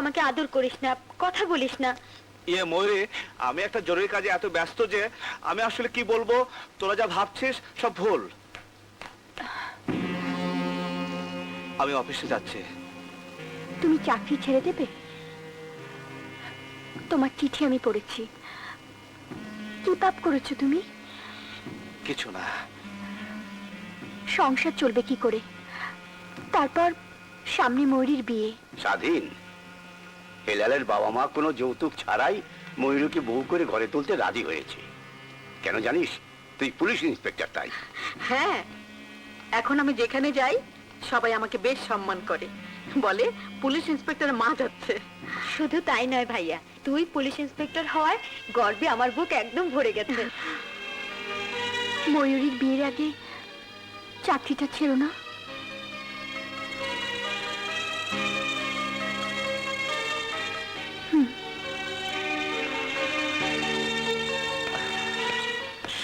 আমাকে আদর করিস না কথা বলিস না। ইয়ে ময়ূরী আমি একটা জরুরি কাজে এত ব্যস্ত যে আমি আসলে কি বলব? তোরা যা ভাবছিস সব ভুল। আমি অফিসে যাচ্ছি। তুমি চাকরি ছেড়ে দেবে? তোমার চিঠি আমি পড়েছি। কি পাপ করেছ তুমি? কিছু না। সংসার চলবে কি করে তারপর সামনে ময়ূরীর বিয়ে স্বাধীন হেলালের বাবা মা কোনো যৌতুক ছাড়াই ময়ূরকে বউ করে ঘরে তুলতে রাজি হয়েছে। কেন জানিস? তুই পুলিশ ইন্সপেক্টর তাই। হ্যাঁ এখন আমি যেখানে যাই সবাই আমাকে বেশ সম্মান করে। বলে পুলিশ ইন্সপেক্টর মা যাচ্ছে। শুধু তাই নয় ভাইয়া তুই পুলিশ ইন্সপেক্টর হওয়ায় গর্বে আমার বুক একদম ভরে গেছে। ময়ূরীর বিয়ের আগে চাকরিটা ছিল না।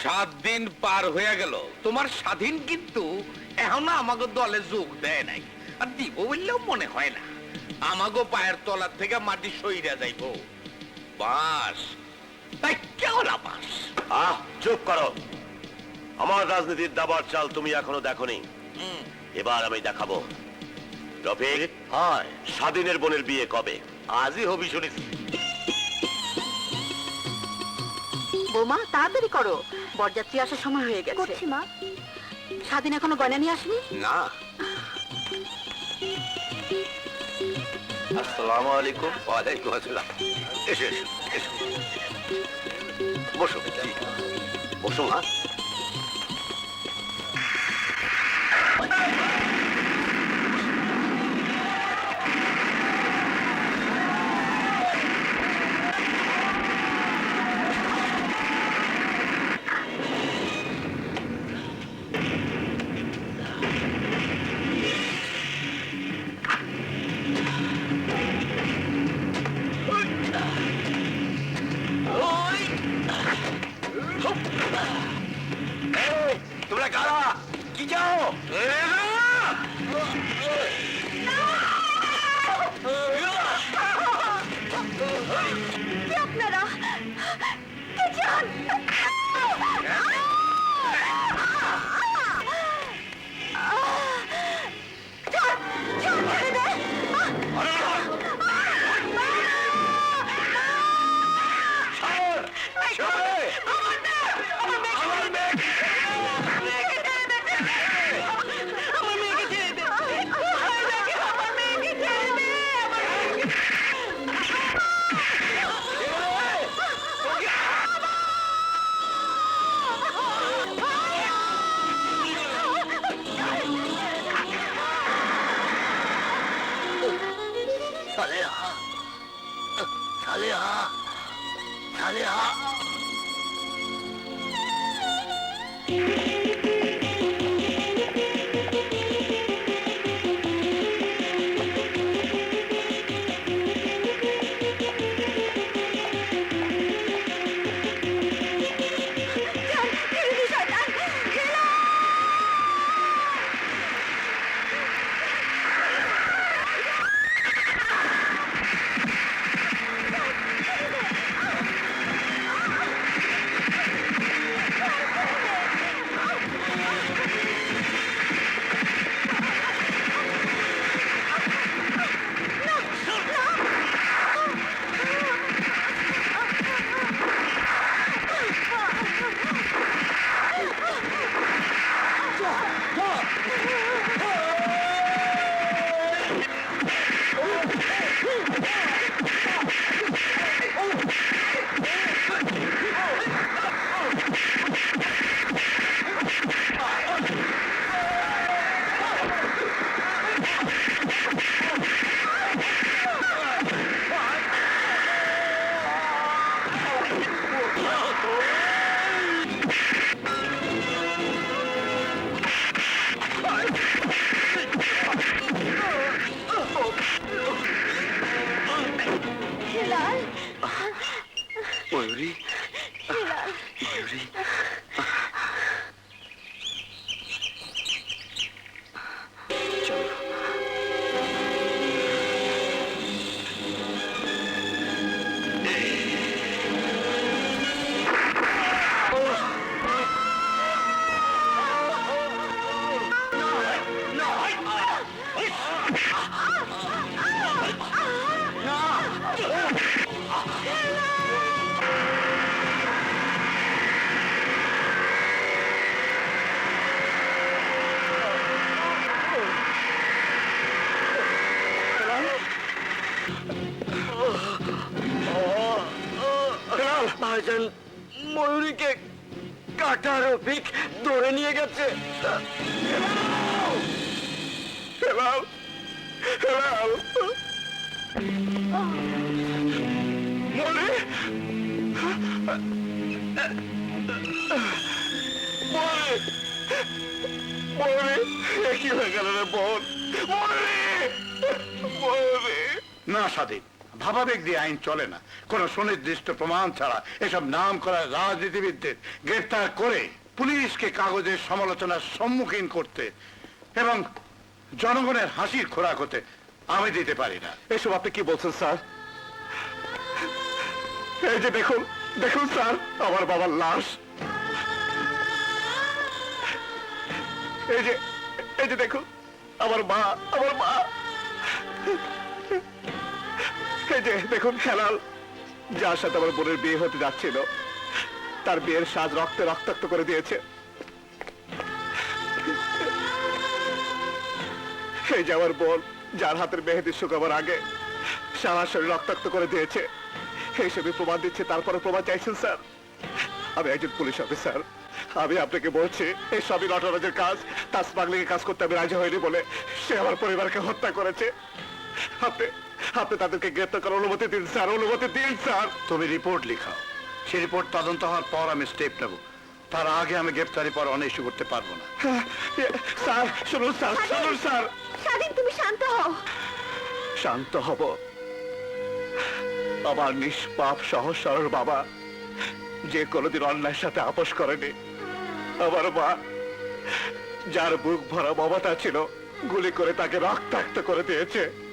সাত দিন পার হয়ে গেল। তোমার স্বাধীন কিন্তু এখনও আমাকে দলে যোগ দেয় নাই। আর দিব বললেও মনে হয় না। আমাগো পায়ের তলার থেকে মাটি সইরা যাইব। বাস। তাই কেমন বাস। আহ চুপ করো। আমার রাজনীতির দাবার চাল তুমি এখনও দেখনি। হুম, এবার আমি দেখাবো। রফিক হয়। স্বাধীনের বোনের বিয়ে কবে? আজই হবি শুনেছি। বৌমা তাড়াতাড়ি করো। বরযাত্রী আসার সময় হয়ে গেছে। করছি মা। স্বাধীন এখনও গয়না নিয়ে আসেনি? না। আসসালামু আলাইকুম। ওয়ালাইকুম আসসালাম। এসো এসো এসো। বসো বসো মা। কি যাও 查理哈，查。ভাইজান ময়ূরীকে কাটা রফিক ধরে নিয়ে গেছে। হেলাল হেলাল বোন না স্বাধীন ভাবাবেগ দিয়ে আইন চলে না। কোন সুনির্দিষ্ট প্রমাণ ছাড়া এসব নাম করা রাজনীতিবিদদের গ্রেফতার করে পুলিশকে কাগজের সমালোচনার সম্মুখীন করতে এবং জনগণের হাসির খোরাক হতে আমি দিতে পারি না। এসব আপনি কি বলছেন, স্যার? এই যে দেখুন দেখুন, স্যার, আমার বাবার লাশ। এই যে এই যে দেখুন, আমার মা আমার মা। এই যে, দেখুন, খেলাল। যার সাথে আমার বোনের বিয়ে হতে যাচ্ছিল, তার বিয়ের সাজ রক্তে রক্তাক্ত করে দিয়েছে। এই যে আমার বোন, যার হাতের মেহেদি শুকাবার আগে সারা শরীর রক্তাক্ত করে দিয়েছে। এইসবই প্রমাণ দিচ্ছে তারপরে প্রমাণ চাইছেন, স্যার। আমি একজন পুলিশ অফিসার। আমি আপনাকে বলছি, এই সবই নটরাজের কাজ তার স্মাগলিং কাজ করতে আমি রাজি হয়নি বলে সে আমার পরিবারকে হত্যা করেছে। আপনি আপনি তাদেরকে গ্রেপ্তার করার অনুমতি দিন স্যার অনুমতি দিন স্যার। তুমি রিপোর্ট লিখাও। সেই রিপোর্ট তদন্ত হওয়ার পর আমি স্টেপ নেব। তার আগে আমি গ্রেপ্তারি পর অনেক ইস্যু করতে পারব না। স্যার শুনুন স্যার শুনুন স্যার। স্বাধীন তুমি শান্ত হও। শান্ত হব। আমার নিষ্পাপ সহজ সরল বাবা যে কোনোদিন অন্যায়ের সাথে আপোষ করেনি। আমার মা যার বুক ভরা মমতা ছিল গুলি করে তাকে রক্তাক্ত করে দিয়েছে।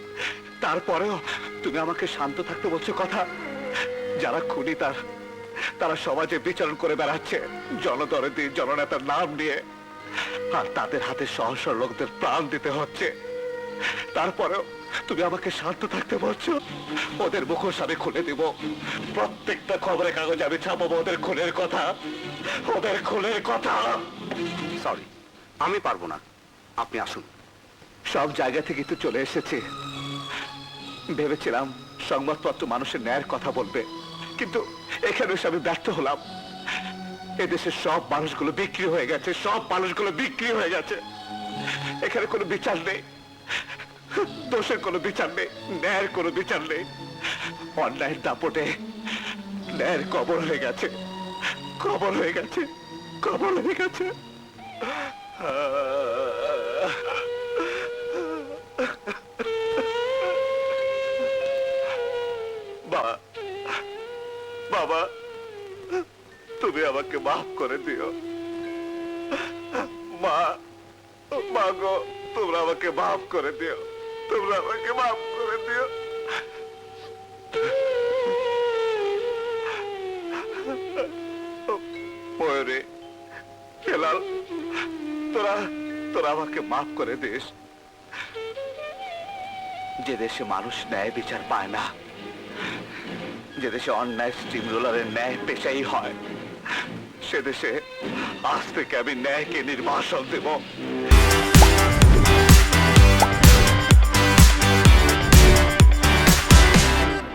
তারপরেও তুমি আমাকে শান্ত থাকতে বলছো কথা? যারা খুনি তার তারা সমাজে বিচরণ করে বেড়াচ্ছে জনদরদি জননেতার নাম নিয়ে। আর তাদের হাতে সহসর লোকদের প্রাণ দিতে হচ্ছে। তারপরেও তুমি আমাকে শান্ত থাকতে বলছো? ওদের মুখোশ আমি খুলে দিব। প্রত্যেকটা খবরের কাগজে আমি ছাপাবো ওদের খুনের কথা। ওদের খুনের কথা! সরি আমি পারব না। আপনি আসুন। সব জায়গা থেকে তো চলে এসেছে। ভেবেছিলাম সংবাদপত্র মানুষের ন্যায়ের কথা বলবে, কিন্তু এখানে আমি ব্যর্থ হলাম। এদেশের সব মানুষগুলো বিক্রি হয়ে গেছে, সব মানুষগুলো বিক্রি হয়ে গেছে। এখানে কোনো বিচার নেই, দোষের কোনো বিচার নেই, ন্যায়ের কোনো বিচার নেই। অন্যায়ের দাপটে ন্যায়ের কবর হয়ে গেছে, কবর হয়ে গেছে, কবর হয়ে গেছে। বাবা মাফ করে দিও। মা মা গো, তোমরা আমাকে মাফ করে দিও। তোমরা আমাকে মাফ করে দিও। ময়ূরে, হেলাল, তোরা তোরা আমাকে মাফ করে দিস। যে দেশে মানুষ ন্যায় বিচার পায় না, যে দেশে অন্যায় স্টিম রোলারের ন্যায় পেশাই হয় সে দেশে আজ থেকে আমি ন্যায়কে নির্বাসন দেব।